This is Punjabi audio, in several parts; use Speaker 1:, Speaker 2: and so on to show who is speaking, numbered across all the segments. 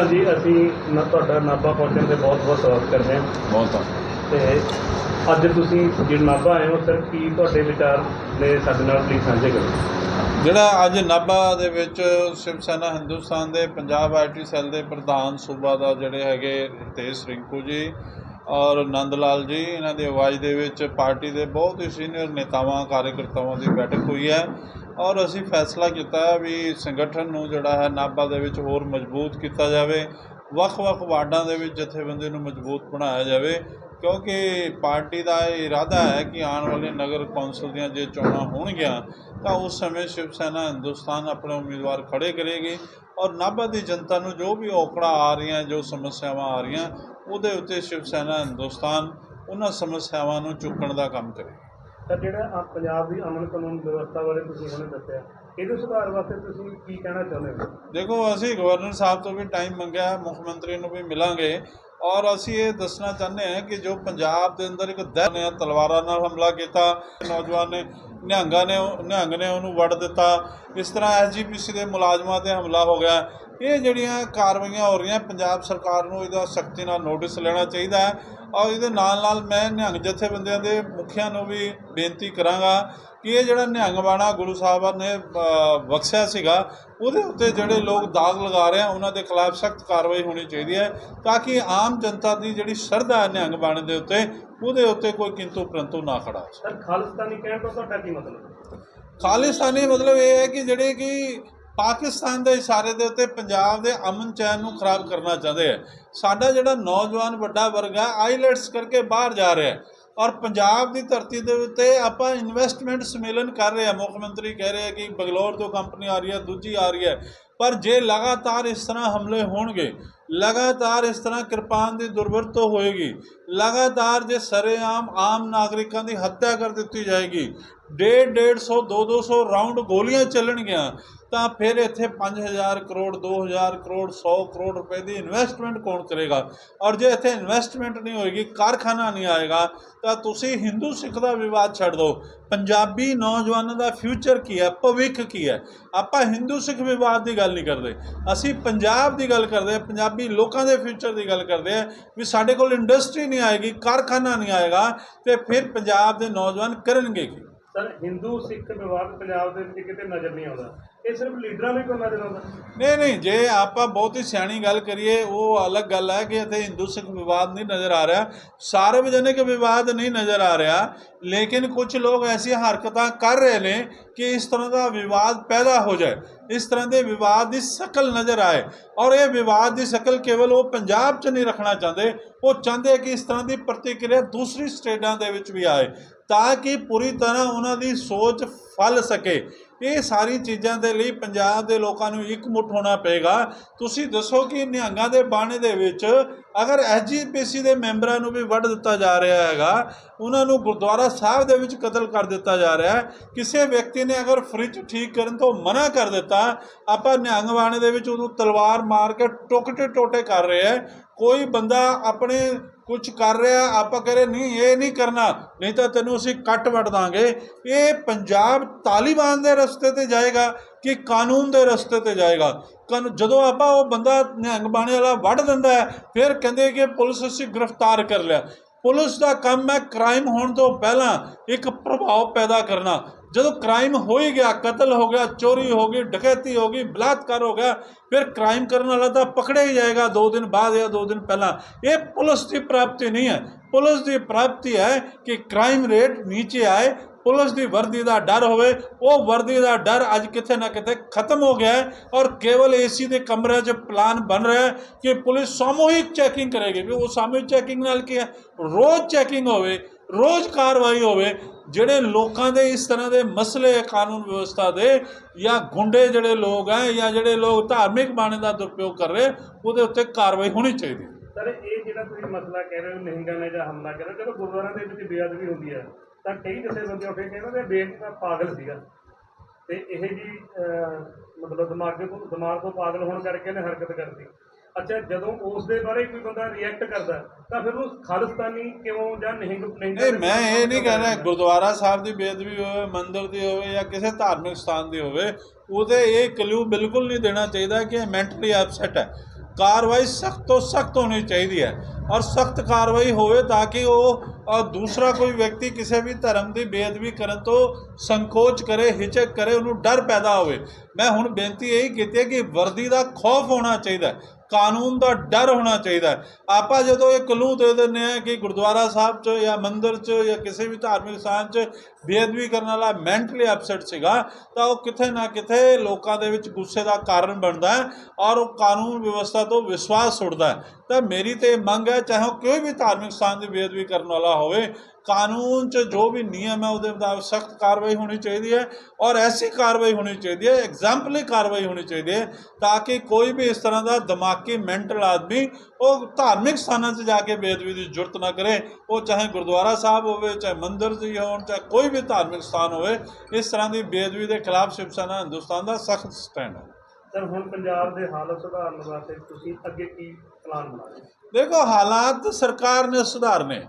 Speaker 1: ਪ੍ਰਧਾਨ ਜੀ ਅਸੀਂ ਨਾ ਤੁਹਾਡਾ ਨਾਭਾ ਪਹੁੰਚਣ ਤੇ ਬਹੁਤ ਬਹੁਤ ਸਵਾਗਤ ਕਰਦੇ ਹਾਂ।
Speaker 2: ਬਹੁਤ
Speaker 1: ਤੇ ਅੱਜ ਤੁਸੀਂ ਜੇ ਨਾਭਾ ਆਏ ਹੋ ਸਰ ਕੀ ਤੁਹਾਡੇ ਵਿਚਾਰ ਨੇ ਸਾਡੇ ਨਾਲ ਪਲੀਜ਼ ਸਾਂਝੇ ਕਰੋ?
Speaker 2: ਜਿਹੜਾ ਅੱਜ ਨਾਭਾ ਦੇ ਵਿੱਚ ਸ਼ਿਵ ਸੈਨਾ ਹਿੰਦੁਸਤਾਨ ਦੇ ਪੰਜਾਬ ਆਈਟੀ ਸੈੱਲ ਦੇ ਪ੍ਰਧਾਨ ਸੂਬਾ ਦਾ ਜਿਹੜੇ ਹੈਗੇ ਰਤੇਸ਼ ਰਿੰਕੂ ਜੀ ਔਰ ਨੰਦ ਲਾਲ ਜੀ ਇਹਨਾਂ ਦੀ ਆਵਾਜ਼ ਦੇ ਵਿੱਚ ਪਾਰਟੀ ਦੇ ਬਹੁਤ ਹੀ ਸੀਨੀਅਰ ਨੇਤਾਵਾਂ ਕਾਰਜਕਰਤਾਵਾਂ ਦੀ ਬੈਠਕ ਹੋਈ ਹੈ। ਔਰ ਅਸੀਂ ਫੈਸਲਾ ਕੀਤਾ ਵੀ ਸੰਗਠਨ ਨੂੰ ਜਿਹੜਾ ਹੈ ਨਾਭਾ ਦੇ ਵਿੱਚ ਹੋਰ ਮਜ਼ਬੂਤ ਕੀਤਾ ਜਾਵੇ ਵੱਖ-ਵੱਖ ਵਾਰਡਾਂ ਦੇ ਵਿੱਚ ਜਥੇਬੰਦੀ ਨੂੰ ਮਜ਼ਬੂਤ ਬਣਾਇਆ ਜਾਵੇ, ਕਿਉਂਕਿ ਪਾਰਟੀ ਦਾ ਇਹ ਇਰਾਦਾ ਹੈ ਕਿ ਆਉਣ ਵਾਲੇ ਨਗਰ ਕੌਂਸਲ ਦੀਆਂ ਜੇ ਚੋਣਾਂ ਹੋਣਗੀਆਂ, ਤਾਂ ਉਸ ਸਮੇਂ ਸ਼ਿਵ ਸੈਨਾ ਹਿੰਦੁਸਤਾਨ ਆਪਣੇ ਉਮੀਦਵਾਰ ਖੜੇ ਕਰੇਗੀ ਔਰ ਨਾਭਾ ਦੀ ਜਨਤਾ ਨੂੰ ਜੋ ਵੀ ਔਕੜਾਂ ਆ ਰਹੀਆਂ, ਜੋ ਸਮੱਸਿਆਵਾਂ ਆ ਰਹੀਆਂ, ਉਹਦੇ ਉੱਤੇ ਸ਼ਿਵ ਸੈਨਾ ਹਿੰਦੁਸਤਾਨ ਉਹਨਾਂ ਸਮੱਸਿਆਵਾਂ ਨੂੰ ਚੁੱਕਣ ਦਾ ਕੰਮ ਕਰੇਗੀ।
Speaker 1: ਤਾਂ ਜਿਹੜਾ ਆ ਪੰਜਾਬ ਦੀ ਅਮਨ ਕਾਨੂੰਨ ਵਿਵਸਥਾ ਬਾਰੇ ਤੁਸੀਂ ਹੁਣੇ ਦੱਸਿਆ, ਇਹਦੇ ਸੁਧਾਰ ਵਾਸਤੇ ਤੁਸੀਂ ਕੀ ਕਹਿਣਾ ਚਾਹੁੰਦੇ ਹੋ?
Speaker 2: ਦੇਖੋ, ਅਸੀਂ ਗਵਰਨਰ ਸਾਹਿਬ ਤੋਂ ਵੀ ਟਾਈਮ ਮੰਗਿਆ, ਮੁੱਖ ਮੰਤਰੀ ਨੂੰ ਵੀ ਮਿਲਾਂਗੇ ਔਰ ਅਸੀਂ ਇਹ ਦੱਸਣਾ ਚਾਹੁੰਦੇ ਹਾਂ ਕਿ ਜੋ ਪੰਜਾਬ ਦੇ ਅੰਦਰ ਇੱਕ ਦਹਿ ਨੇ ਤਲਵਾਰਾਂ ਨਾਲ ਹਮਲਾ ਕੀਤਾ, ਨੌਜਵਾਨ ਨੇ ਨਿਹੰਗਾਂ ਨੇ, ਨਿਹੰਗ ਨੇ ਉਹਨੂੰ ਵੜ ਦਿੱਤਾ, ਇਸ ਤਰ੍ਹਾਂ ਐਸਜੀਪੀਸੀ ਦੇ ਮੁਲਾਜ਼ਮਾਂ ਤੇ ਹਮਲਾ ਹੋ ਗਿਆ। ਇਹ ਜਿਹੜੀਆਂ ਕਾਰਵਾਈਆਂ ਹੋ ਰਹੀਆਂ ਪੰਜਾਬ ਸਰਕਾਰ ਨੂੰ ਇਹਦਾ ਸਖਤੀ ਨਾਲ ਨੋਟਿਸ ਲੈਣਾ ਚਾਹੀਦਾ ਹੈ ਔਰ ਇਹਦੇ ਨਾਲ ਨਾਲ ਮੈਂ ਨਿਹੰਗ ਜਥੇਬੰਦੀਆਂ ਦੇ ਮੁਖੀਆਂ ਨੂੰ ਵੀ ਬੇਨਤੀ ਕਰਾਂਗਾ ਕਿ ਇਹ ਜਿਹੜਾ ਨਿਹੰਗ ਬਾਣਾ ਗੁਰੂ ਸਾਹਿਬਾਨ ਨੇ ਬਖਸ਼ਿਆ ਸੀਗਾ ਉਹਦੇ ਉੱਤੇ ਜਿਹੜੇ ਲੋਕ ਦਾਗ ਲਗਾ ਰਹੇ ਆ ਉਹਨਾਂ ਦੇ ਖਿਲਾਫ ਸਖਤ ਕਾਰਵਾਈ ਹੋਣੀ ਚਾਹੀਦੀ ਹੈ ਤਾਂ ਕਿ ਆਮ ਜਨਤਾ ਦੀ ਜਿਹੜੀ ਸ਼ਰਧਾ ਹੈ ਨਿਹੰਗ ਬਾਣੇ ਦੇ ਉੱਤੇ ਉਹਦੇ ਉੱਤੇ ਕੋਈ ਕਿੰਤੂ ਪ੍ਰੰਤੂ ਨਾ ਖੜਾ ਹੋ
Speaker 1: ਸਰ ਖਾਲਿਸਤਾਨੀ ਕਹਿਣ ਤੋਂ ਤੁਹਾਡਾ ਕੀ ਮਤਲਬ?
Speaker 2: ਖਾਲਿਸਤਾਨੀ ਮਤਲਬ ਇਹ ਹੈ ਕਿ ਜਿਹੜੇ ਕਿ ਪਾਕਿਸਤਾਨ ਦੇ ਇਸ਼ਾਰੇ ਦੇ ਉੱਤੇ ਪੰਜਾਬ ਦੇ ਅਮਨ ਚੈਨ ਨੂੰ ਖਰਾਬ ਕਰਨਾ ਚਾਹੁੰਦੇ ਆ। ਸਾਡਾ ਜਿਹੜਾ ਨੌਜਵਾਨ ਵੱਡਾ ਵਰਗ ਹੈ ਆਈਲੈਟਸ ਕਰਕੇ ਬਾਹਰ ਜਾ ਰਿਹਾ ਹੈ। ਔਰ ਪੰਜਾਬ ਦੀ ਧਰਤੀ ਦੇ ਉੱਤੇ ਆਪਾਂ ਇਨਵੈਸਟਮੈਂਟ ਸੰਮੇਲਨ ਕਰ ਰਹੇ ਆ। ਮੁੱਖ ਮੰਤਰੀ ਕਹਿ ਰਹੇ ਆ ਕਿ ਬੰਗਲੌਰ ਤੋਂ ਕੰਪਨੀ ਆ ਰਹੀ ਹੈ, ਦੂਜੀ ਆ ਰਹੀ ਹੈ। ਪਰ ਜੇ ਲਗਾਤਾਰ ਇਸ ਤਰ੍ਹਾਂ ਹਮਲੇ ਹੋਣਗੇ, ਲਗਾਤਾਰ ਇਸ ਤਰ੍ਹਾਂ ਕਿਰਪਾਨ ਦੀ ਦੁਰਵਰਤੋਂ ਹੋਏਗੀ, ਲਗਾਤਾਰ ਜੇ ਸਰੇਆਮ ਆਮ ਨਾਗਰਿਕਾਂ ਦੀ ਹੱਤਿਆ ਕਰ ਦਿੱਤੀ ਜਾਏਗੀ ਡੇਢ ਡੇਢ ਸੌ ਦੋ ਦੋ ਸੌ ਰਾਉਂਡ ਗੋਲੀਆਂ ਚੱਲਣਗੀਆਂ ਤਾਂ ਫਿਰ ਇੱਥੇ 5000 ਕਰੋੜ 2000 ਕਰੋੜ 100 ਕਰੋੜ ਰੁਪਏ ਦੀ ਇਨਵੈਸਟਮੈਂਟ ਕੌਣ ਕਰੇਗਾ? ਔਰ ਜੇ ਇੱਥੇ ਇਨਵੈਸਟਮੈਂਟ ਨਹੀਂ ਹੋਏਗੀ, ਕਾਰਖਾਨਾ ਨਹੀਂ ਆਏਗਾ, ਤਾਂ ਤੁਸੀਂ ਹਿੰਦੂ ਸਿੱਖ ਦਾ ਵਿਵਾਦ ਛੱਡ ਦਿਓ। ਪੰਜਾਬੀ ਨੌਜਵਾਨਾਂ ਦਾ ਫਿਊਚਰ ਕੀ ਹੈ? ਭਵਿੱਖ ਕੀ ਹੈ? ਆਪਾਂ ਹਿੰਦੂ ਸਿੱਖ ਵਿਵਾਦ ਦੀ ਗੱਲ ਨਹੀਂ ਕਰਦੇ। ਅਸੀਂ ਪੰਜਾਬ ਦੀ ਗੱਲ ਕਰਦੇ ਹਾਂ, ਪੰਜਾਬੀ ਲੋਕਾਂ ਦੇ ਫਿਊਚਰ ਦੀ ਗੱਲ ਕਰਦੇ ਹਾਂ, ਵੀ ਸਾਡੇ ਕੋਲ ਇੰਡਸਟਰੀ ਨਹੀਂ ਆਏਗੀ, ਕਾਰਖਾਨਾ ਨਹੀਂ ਆਏਗਾ, ਤੇ ਫਿਰ ਪੰਜਾਬ ਦੇ ਨੌਜਵਾਨ ਕਰਨਗੇ ਕੀ?
Speaker 1: ਸਰ, ਹਿੰਦੂ, ਸਿੱਖ, ਵਿਵਾਦ, ਪੰਜਾਬ ਦੇ ਵਿੱਚ ਕਿਤੇ ਨਜ਼ਰ ਨਹੀਂ ਆਉਂਦਾ। ਇਹ ਸਿਰਫ ਲੀਡਰਾਂ ਨੂੰ ਹੀ ਕੋਈ ਨਜ਼ਰ ਆਉਂਦਾ।
Speaker 2: ਨਹੀਂ ਨਹੀਂ, ਜੇ ਆਪਾਂ ਬਹੁਤ ਹੀ ਸਿਆਣੀ ਗੱਲ ਕਰੀਏ, ਉਹ ਅਲੱਗ ਗੱਲ ਹੈ ਕਿ ਇੱਥੇ ਹਿੰਦੂ, ਸਿੱਖ ਵਿਵਾਦ ਨਹੀਂ ਨਜ਼ਰ ਆ ਰਿਹਾ। ਸਾਰਵਜਨਿਕ ਵਿਵਾਦ ਨਹੀਂ ਨਜ਼ਰ ਆ ਰਿਹਾ, ਲੇਕਿਨ ਕੁਝ ਲੋਕ ਐਸੀ ਹਰਕਤਾਂ ਕਰ ਰਹੇ ਨੇ ਕਿ ਇਸ ਤਰ੍ਹਾਂ ਦਾ ਵਿਵਾਦ ਪੈਦਾ ਹੋ ਜਾਏ। ਇਸ ਤਰ੍ਹਾਂ ਦੇ ਵਿਵਾਦ ਦੀ ਸ਼ਕਲ ਨਜ਼ਰ ਆਏ। ਔਰ ਇਹ ਵਿਵਾਦ ਦੀ ਸ਼ਕਲ ਕੇਵਲ ਉਹ ਪੰਜਾਬ 'ਚ ਨਹੀਂ ਰੱਖਣਾ ਚਾਹੁੰਦੇ, ਉਹ ਚਾਹੁੰਦੇ ਕਿ ਇਸ ਤਰ੍ਹਾਂ ਦੀ ਪ੍ਰਤੀਕਿਰਿਆ ਦੂਸਰੀ ਸਟੇਟਾਂ ਦੇ ਵਿੱਚ ਵੀ ਆਏ। ਤਾਂ ਕਿ ਪੂਰੀ ਤਰ੍ਹਾਂ ਉਹਨਾਂ ਦੀ ਸੋਚ ਫਲ ਸਕੇ। ਇਹ ਸਾਰੀ ਚੀਜ਼ਾਂ ਦੇ ਲਈ ਪੰਜਾਬ ਦੇ ਲੋਕਾਂ ਨੂੰ ਇਕਮੁੱਠ ਹੋਣਾ ਪਏਗਾ। ਤੁਸੀਂ ਦੱਸੋ ਕਿ ਨਿਹੰਗਾਂ ਦੇ ਬਾਣੇ ਦੇ ਵਿੱਚ ਅਗਰ ਐਸਜੀਪੀਸੀ ਦੇ ਮੈਂਬਰਾਂ ਨੂੰ ਵੀ ਵੱਢ ਦਿੱਤਾ ਜਾ ਰਿਹਾ ਹੈਗਾ, ਉਹਨਾਂ ਨੂੰ ਗੁਰਦੁਆਰਾ ਸਾਹਿਬ ਦੇ ਵਿੱਚ ਕਤਲ ਕਰ ਦਿੱਤਾ ਜਾ ਰਿਹਾ ਹੈ। ਕਿਸੇ ਵਿਅਕਤੀ ਨੇ ਅਗਰ ਫ੍ਰਿਜ ਠੀਕ ਕਰਨ ਤੋਂ ਮਨਾ ਕਰ ਦਿੱਤਾ, ਆਪਾਂ ਨਿਹੰਗ ਬਾਣੇ ਦੇ ਵਿੱਚ ਉਹਨੂੰ ਤਲਵਾਰ ਮਾਰ ਕੇ ਟੋਕਟੇ ਟੋਟੇ ਕਰ ਰਹੇ ਹੈ। ਕੋਈ ਬੰਦਾ ਆਪਣੇ ਕੁਝ ਕਰ ਰਿਹਾ, ਆਪਾਂ ਕਹ ਰਹੇ, ਨਹੀਂ, ਇਹ ਨਹੀਂ ਕਰਨਾ, ਨਹੀਂ ਤਾਂ ਤੈਨੂੰ ਅਸੀਂ ਕੱਟ ਵੱਢ ਦਾਂਗੇ। ਇਹ ਪੰਜਾਬ ਤਾਲਿਬਾਨ ਦੇ ਰਸਤੇ ਤੇ ਜਾਏਗਾ ਕਿ ਕਾਨੂੰਨ ਦੇ ਰਸਤੇ ਤੇ ਜਾਏਗਾ? ਕਾਨੂੰ, ਜਦੋਂ ਆਪਾਂ ਉਹ ਬੰਦਾ ਨਿਹੰਗ ਬਾਣੇ ਵਾਲਾ ਵੱਢ ਦਿੰਦਾ ਹੈ, ਫਿਰ ਕਹਿੰਦੇ ਕਿ ਪੁਲਿਸ ਅਸੀਂ ਗ੍ਰਿਫਤਾਰ ਕਰ ਲਿਆ। ਪੁਲਿਸ ਦਾ ਕੰਮ ਹੈ ਕ੍ਰਾਈਮ ਹੋਣ ਤੋਂ ਪਹਿਲਾਂ ਇੱਕ ਪ੍ਰਭਾਵ ਪੈਦਾ ਕਰਨਾ। ਜਦੋਂ ਕ੍ਰਾਈਮ ਹੋ ਹੀ ਗਿਆ ਕਤਲ ਹੋ ਗਿਆ ਚੋਰੀ ਹੋ ਗਈ ਡਕੈਤੀ ਹੋ ਗਈ ਬਲਾਤਕਾਰ ਹੋ ਗਿਆ ਫਿਰ ਕ੍ਰਾਈਮ ਕਰਨ ਵਾਲਾ ਤਾਂ ਪਕੜਿਆ ਹੀ ਜਾਏਗਾ 2 ਦਿਨ ਬਾਅਦ ਜਾਂ 2 ਦਿਨ ਪਹਿਲਾਂ ਇਹ ਪੁਲਿਸ ਦੀ ਪ੍ਰਾਪਤੀ ਨਹੀਂ ਹੈ ਪੁਲਿਸ ਦੀ ਪ੍ਰਾਪਤੀ ਹੈ ਕਿ ਕ੍ਰਾਈਮ ਰੇਟ ਨੀਚੇ ਆਏ ਪੁਲਿਸ ਦੀ ਵਰਦੀ ਦਾ ਡਰ ਹੋਵੇ ਉਹ ਵਰਦੀ ਦਾ ਡਰ ਅੱਜ ਕਿਤੇ ਨਾ ਕਿਤੇ ਖਤਮ ਹੋ ਗਿਆ ਹੈ ਔਰ ਕੇਵਲ ਏਸੀ ਦੇ ਕਮਰਿਆਂ 'ਚ ਪਲਾਨ ਬਣ ਰਿਹਾ ਹੈ ਕਿ ਪੁਲਿਸ ਸਮੂਹਿਕ ਚੈਕਿੰਗ ਕਰੇਗੀ ਵੀ ਉਹ ਸਮੂਹਿਕ ਚੈਕਿੰਗ ਨਾਲ ਕੀ ਹੈ ਰੋਜ਼ ਚੈਕਿੰਗ ਹੋਵੇ ਰੋਜ਼ ਕਾਰਵਾਈ ਹੋਵੇ ਜਿਹੜੇ ਲੋਕਾਂ ਦੇ ਇਸ ਤਰ੍ਹਾਂ ਦੇ ਮਸਲੇ ਹੈ ਕਾਨੂੰਨ ਵਿਵਸਥਾ ਦੇ ਜਾਂ ਗੁੰਡੇ ਜਿਹੜੇ ਲੋਕ ਹੈ ਜਾਂ ਜਿਹੜੇ ਲੋਕ ਧਾਰਮਿਕ ਬਾਣੇ ਦਾ ਦੁਰਪਯੋਗ ਕਰ ਰਹੇ, ਉਹਦੇ ਉੱਤੇ ਕਾਰਵਾਈ ਹੋਣੀ ਚਾਹੀਦੀ ਹੈ।
Speaker 1: ਸਰ, ਇਹ ਜਿਹੜਾ ਤੁਸੀਂ ਮਸਲਾ ਕਹਿ ਰਹੇ ਹੋ ਨਿਹੰਗਾਂ ਨੇ ਜਾਂ ਹਮਲਾ ਕਰ ਰਹੇ ਜਦੋਂ ਗੁਰਦੁਆਰਾਂ ਦੇ ਵਿੱਚ ਬੇਅਦਬੀ ਹੁੰਦੀ ਹੈ, ਤਾਂ ਕਈ ਜਥੇਬੰਦੀਆਂ ਉੱਠ ਕੇ ਕਹਿੰਦੇ ਬੇਟ ਦਾ ਪਾਗਲ ਸੀਗਾ। ਤੇ ਇਹ ਜੀ ਮਤਲਬ ਦਿਮਾਗ ਤੋਂ ਦਿਮਾਗ ਤੋਂ ਪਾਗਲ ਹੋਣ ਕਰਕੇ ਇਹਨੇ ਹਰਕਤ ਕਰਤੀ। ਅੱਛਾ ਜਦੋਂ ਉਸ ਦੇ ਬਾਰੇ ਕੋਈ ਬੰਦਾ ਰਿਐਕਟ ਕਰਦਾ ਤਾਂ ਫਿਰ ਉਹ ਖਾਲਿਸਤਾਨੀ ਕਿਉਂ ਜਾਂ ਨਿਹੰਗ ਨਿਹੰਗਾਂ
Speaker 2: ਨਹੀਂ
Speaker 1: ਦੇ
Speaker 2: ਮੈਂ ਇਹ ਨਹੀਂ ਕਹਿ ਰਿਹਾ ਗੁਰਦੁਆਰਾ ਸਾਹਿਬ ਦੀ ਬੇਅਦਬੀ ਹੋਵੇ ਮੰਦਿਰ ਦੀ ਹੋਵੇ ਜਾਂ ਕਿਸੇ ਧਾਰਮਿਕ ਸਥਾਨ ਦੀ ਹੋਵੇ ਉਹਦੇ ਇਹ ਕਲੂ ਬਿਲਕੁਲ ਨਹੀਂ ਦੇਣਾ ਚਾਹੀਦਾ ਕਿ ਮੈਂਟਲੀ ਅਪਸੈਟ ਹੈ। ਕਾਰਵਾਈ ਸਖਤ ਤੋਂ ਸਖਤ ਹੋਣੀ ਚਾਹੀਦੀ ਹੈ ਔਰ ਸਖਤ ਕਾਰਵਾਈ ਹੋਵੇ ਤਾਂ ਕਿ ਉਹ ਦੂਸਰਾ ਕੋਈ ਵਿਅਕਤੀ ਕਿਸੇ ਵੀ ਧਰਮ ਦੀ ਬੇਅਦਬੀ ਕਰਨ ਤੋਂ ਸੰਕੋਚ ਕਰੇ ਹਿਚਕ ਕਰੇ ਉਹਨੂੰ ਡਰ ਪੈਦਾ ਹੋਵੇ। ਮੈਂ ਹੁਣ ਬੇਨਤੀ ਇਹੀ ਕੀਤੀ ਹੈ ਕਿ ਵਰਦੀ ਦਾ ਖੌਫ ਹੋਣਾ ਚਾਹੀਦਾ ਕਾਨੂੰਨ ਦਾ ਡਰ ਹੋਣਾ ਚਾਹੀਦਾ ਆਪਾਂ ਜਦੋਂ ਇਹ ਕਲੂ ਦੇ ਦਿੰਦੇ ਆ ਕਿ ਗੁਰਦੁਆਰਾ ਸਾਹਿਬ 'ਚ ਜਾਂ ਮੰਦਿਰ 'ਚ ਜਾਂ ਕਿਸੇ ਵੀ ਧਾਰਮਿਕ ਸਥਾਨ 'ਚ ਬੇਅਦਬੀ ਕਰਨ ਵਾਲਾ ਮੈਂਟਲੀ ਅਪਸੈਟ ਸੀਗਾ, ਤਾਂ ਉਹ ਕਿਤੇ ਨਾ ਕਿਤੇ ਲੋਕਾਂ ਦੇ ਵਿੱਚ ਗੁੱਸੇ ਦਾ ਕਾਰਨ ਬਣਦਾ ਹੈ ਔਰ ਉਹ ਕਾਨੂੰਨ ਵਿਵਸਥਾ ਤੋਂ ਵਿਸ਼ਵਾਸ ਉੱਠਦਾ ਹੈ। ਤਾਂ ਮੇਰੀ ਤੇ ਇਹ ਮੰਗ ਹੈ, ਚਾਹੇ ਉਹ ਕੋਈ ਵੀ ਧਾਰਮਿਕ ਸਥਾਨ ਦੀ ਬੇਅਦਬੀ ਕਰਨ ਵਾਲਾ ਹੋਵੇ, ਕਾਨੂੰਨ 'ਚ ਜੋ ਵੀ ਨਿਯਮ ਹੈ, ਉਹਦੇ ਮੁਤਾਬਕ ਸਖਤ ਕਾਰਵਾਈ ਹੋਣੀ ਚਾਹੀਦੀ ਹੈ ਔਰ ਐਸੀ ਕਾਰਵਾਈ ਹੋਣੀ ਚਾਹੀਦੀ ਹੈ, ਐਗਜ਼ਾਮਪਲੀ ਕਾਰਵਾਈ ਹੋਣੀ ਚਾਹੀਦੀ ਹੈ, ਤਾਂ ਕਿ ਕੋਈ ਵੀ ਇਸ ਤਰ੍ਹਾਂ ਦਾ ਦਿਮਾਗੀ, ਮੈਂਟਲ ਆਦਮੀ ਉਹ ਧਾਰਮਿਕ ਸਥਾਨਾਂ 'ਚ ਜਾ ਕੇ ਬੇਅਦਬੀ ਦੀ ਜ਼ਰੂਰਤ ਨਾ ਕਰੇ। ਉਹ ਚਾਹੇ ਗੁਰਦੁਆਰਾ ਸਾਹਿਬ ਹੋਵੇ, ਚਾਹੇ ਮੰਦਿਰ ਜੀ ਹੋਣ, ਚਾਹੇ ਕੋਈ ਵੀ ਧਾਰਮਿਕ ਸਥਾਨ ਹੋਵੇ, ਇਸ ਤਰ੍ਹਾਂ ਦੀ ਬੇਅਦਬੀ ਦੇ ਖਿਲਾਫ ਸ਼ਿਵ ਸੈਨਾ ਹਿੰਦੁਸਤਾਨ ਦਾ ਸਖਤ ਸਟੈਂਡ ਹੈ।
Speaker 1: ਸਰ, ਹੁਣ ਪੰਜਾਬ ਦੇ ਹਾਲਤ ਸੁਧਾਰਨ ਵਾਸਤੇ ਤੁਸੀਂ ਅੱਗੇ ਕੀ ਪਲਾਨ ਬਣਾ
Speaker 2: ਦੇਖੋ, ਹਾਲਾਤ ਸਰਕਾਰ ਨੇ ਸੁਧਾਰਨੇ।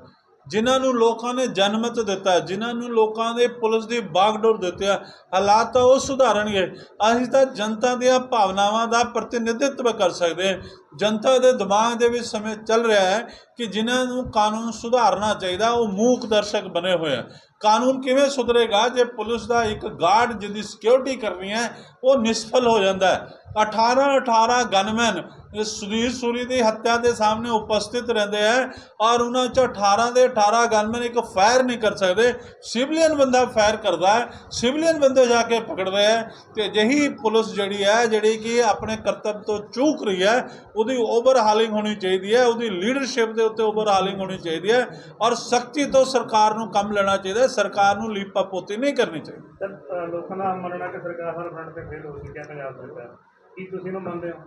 Speaker 2: ਜਿਨ੍ਹਾਂ ਨੂੰ ਲੋਕਾਂ ਨੇ ਜਨਮਤ ਦਿੱਤਾ, ਜਿਨ੍ਹਾਂ ਨੂੰ ਲੋਕਾਂ ਦੇ ਪੁਲਿਸ ਦੀ ਬਾਗਡੋਰ ਦਿੱਤੀ ਹਾਲਾਤ ਤਾਂ ਉਹ ਸੁਧਾਰਨਗੇ। ਅਸੀਂ ਤਾਂ ਜਨਤਾ ਦੀਆਂ ਭਾਵਨਾਵਾਂ ਦਾ ਪ੍ਰਤੀਨਿਧਿਤਵ ਕਰ ਸਕਦੇ ਜਨਤਾ ਦੇ ਦਿਮਾਗ ਦੇ ਵਿੱਚ ਸਮੇਂ ਚੱਲ ਰਿਹਾ ਹੈ ਕਿ ਜਿਨ੍ਹਾਂ ਨੂੰ ਕਾਨੂੰਨ ਸੁਧਾਰਨਾ ਚਾਹੀਦਾ, ਉਹ ਮੂਕ ਦਰਸ਼ਕ ਬਣੇ ਹੋਏ ਆ। ਕਾਨੂੰਨ ਕਿਵੇਂ ਸੁਧਰੇਗਾ? ਜੇ ਪੁਲਿਸ ਦਾ ਇੱਕ ਗਾਰਡ ਜਿਹਦੀ ਸਿਕਿਉਰਿਟੀ ਕਰਨੀ ਹੈ, ਉਹ ਨਿਸਫਲ ਹੋ ਜਾਂਦਾ ਹੈ। 18 18 ਗਨਮੈਨ ਸੁਧੀਰ ਸੂਰੀ ਦੀ ਹੱਤਿਆ ਦੇ ਸਾਹਮਣੇ ਉਪਸਥਿਤ ਰਹਿੰਦੇ ਆ ਔਰ ਉਹਨਾਂ ਚੋਂ 18 ਦੇ 18 ਗਨਮੈਨ ਇੱਕ ਫਾਇਰ ਨਹੀਂ ਕਰ ਸਕਦੇ। ਸਿਵਲੀਅਨ ਬੰਦਾ ਫਾਇਰ ਕਰਦਾ ਹੈ ਸਿਵਲੀਅਨ ਬੰਦੇ ਜਾ ਕੇ ਪਕੜਦੇ ਆ ਤੇ ਅਜਿਹੀ ਪੁਲਿਸ ਜਿਹੜੀ ਹੈ, ਜਿਹੜੀ ਕਿ ਆਪਣੇ ਕਰਤੱਵ ਤੋਂ ਚੂਕ ਰਹੀ ਹੈ ਉਹਦੀ ਓਵਰਹਾਲਿੰਗ ਹੋਣੀ ਚਾਹੀਦੀ ਹੈ ਉਹਦੀ ਲੀਡਰਸ਼ਿਪ ਦੇ ਉੱਤੇ ਓਵਰਹਾਲਿੰਗ ਹੋਣੀ ਚਾਹੀਦੀ ਹੈ ਔਰ ਸਖਤੀ ਤੋਂ ਸਰਕਾਰ ਨੂੰ ਕੰਮ ਲੈਣਾ ਚਾਹੀਦਾ ਸਰਕਾਰ ਨੂੰ ਲੀਪਾ ਪੋਤੀ ਨਹੀਂ ਕਰਨੀ ਚਾਹੀਦੀ।
Speaker 1: ਸਰ ਲੋਕਾਂ ਦਾ ਮੰਨਣਾ ਕਿ ਸਰਕਾਰ ਹਰ ਫਰੰਟ ਤੇ ਫੇਲ ਹੋ ਚੁੱਕੀ ਹੈ ਪੰਜਾਬ ਸਰਕਾਰ ਕੀ ਤੁਸੀਂ ਨੂੰ ਮੰਨਦੇ ਹੋ?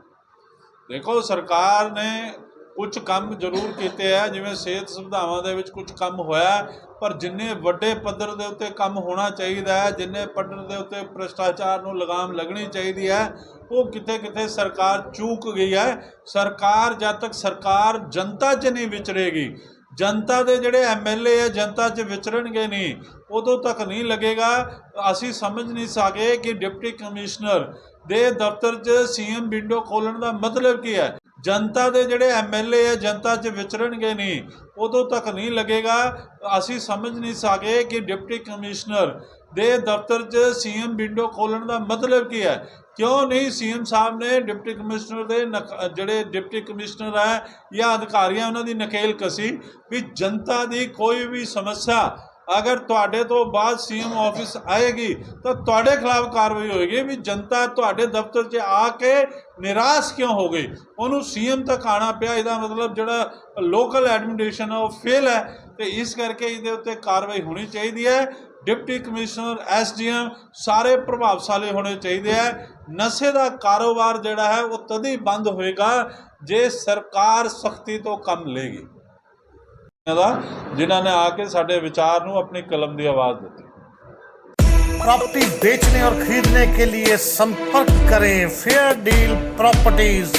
Speaker 2: ਦੇਖੋ ਸਰਕਾਰ ਨੇ ਕੁਝ ਕੰਮ ਜ਼ਰੂਰ ਕੀਤੇ ਆ ਜਿਵੇਂ ਸਿਹਤ ਸੁਵਿਧਾਵਾਂ ਦੇ ਵਿੱਚ ਕੁਝ ਕੰਮ ਹੋਇਆ ਪਰ ਜਿੰਨੇ ਵੱਡੇ ਪੱਧਰ ਦੇ ਉੱਤੇ ਕੰਮ ਹੋਣਾ ਚਾਹੀਦਾ ਹੈ, ਜਿੰਨੇ ਪੱਧਰ ਦੇ ਉੱਤੇ ਭ੍ਰਿਸ਼ਟਾਚਾਰ ਨੂੰ ਲਗਾਮ ਲੱਗਣੀ ਚਾਹੀਦੀ ਹੈ, ਉਹ ਕਿਤੇ ਕਿਤੇ ਸਰਕਾਰ ਚੂਕ ਗਈ ਹੈ। ਸਰਕਾਰ ਜਦ ਤੱਕ ਸਰਕਾਰ ਜਨਤਾ 'ਚ ਨਹੀਂ ਵਿਚਰੇਗੀ, ਜਨਤਾ ਦੇ ਜਿਹੜੇ ਐਮਐਲਏ ਆ ਜਨਤਾ 'ਚ ਵਿਚਰਨਗੇ ਨਹੀਂ, ਉਦੋਂ ਤੱਕ ਨਹੀਂ ਲੱਗੇਗਾ। ਅਸੀਂ ਸਮਝ ਨਹੀਂ ਸਕੇ ਕਿ ਡਿਪਟੀ ਕਮਿਸ਼ਨਰ ਦੇ ਦਫ਼ਤਰ 'ਚ ਸੀਐਮ ਵਿੰਡੋ ਖੋਲਣ ਦਾ ਮਤਲਬ ਕੀ ਹੈ। ਜਨਤਾ ਦੇ ਜਿਹੜੇ ਐਮਐਲਏ ਆ, ਜਨਤਾ 'ਚ ਵਿਚਰਨਗੇ ਨਹੀਂ, ਉਦੋਂ ਤੱਕ ਨਹੀਂ ਲੱਗੇਗਾ। ਅਸੀਂ ਸਮਝ ਨਹੀਂ ਸਕੇ ਕਿ ਡਿਪਟੀ ਕਮਿਸ਼ਨਰ ਦੇ ਦਫ਼ਤਰ 'ਚ ਸੀਐਮ ਵਿੰਡੋ ਖੋਲਣ ਦਾ ਮਤਲਬ ਕੀ ਹੈ। ਕਿਉਂ ਨਹੀਂ ਸੀਐਮ ਸਾਹਿਬ ਨੇ ਡਿਪਟੀ ਕਮਿਸ਼ਨਰ ਦੇ ਨਕ- ਜਿਹੜੇ ਡਿਪਟੀ ਕਮਿਸ਼ਨਰ ਹੈ ਜਾਂ ਅਧਿਕਾਰੀਆਂ, ਉਹਨਾਂ ਦੀ ਨਕੇਲ ਕਸੀ ਵੀ ਜਨਤਾ ਦੀ ਕੋਈ ਵੀ ਸਮੱਸਿਆ ਅਗਰ ਤੁਹਾਡੇ ਤੋਂ ਬਾਅਦ ਸੀਐਮ ਆਫਿਸ ਆਏਗੀ, ਤਾਂ ਤੁਹਾਡੇ ਖਿਲਾਫ ਕਾਰਵਾਈ ਹੋਏਗੀ ਵੀ ਜਨਤਾ ਤੁਹਾਡੇ ਦਫ਼ਤਰ 'ਚ ਆ ਕੇ ਨਿਰਾਸ਼ ਕਿਉਂ ਹੋ ਗਈ? ਉਹਨੂੰ ਸੀਐਮ ਤੱਕ ਆਣਾ ਪਿਆ, ਇਹਦਾ ਮਤਲਬ ਜਿਹੜਾ ਲੋਕਲ ਐਡਮਿਨਿਸਟ੍ਰੇਸ਼ਨ ਉਹ ਫੇਲ ਹੈ ਤੇ ਇਸ ਕਰਕੇ ਇਹਦੇ ਉੱਤੇ ਕਾਰਵਾਈ ਹੋਣੀ ਚਾਹੀਦੀ ਹੈ। ਡਿਪਟੀ ਕਮਿਸ਼ਨਰ ਐਸਡੀਐਮ ਸਾਰੇ ਪ੍ਰਭਾਵਸ਼ਾਲੀ ਹੋਣੇ ਚਾਹੀਦੇ ਹੈ ਨਸ਼ੇ ਦਾ ਕਾਰੋਬਾਰ ਜਿਹੜਾ ਹੈ, ਉਹ ਤਦ ਹੀ ਬੰਦ ਹੋਏਗਾ ਜੇ ਸਰਕਾਰ ਸਖਤੀ ਤੋਂ ਕੰਮ ਲੇਗੀ ਦਾ ਜਿਨ੍ਹਾਂ ਨੇ ਆ ਕੇ ਸਾਡੇ ਵਿਚਾਰ ਨੂੰ ਆਪਣੀ ਕਲਮ ਦੀ ਆਵਾਜ਼ ਦਿੱਤੀ
Speaker 3: प्रॉपर्टी बेचने और खरीदने के लिए संपर्क करें फेयर डील प्रॉपर्टीज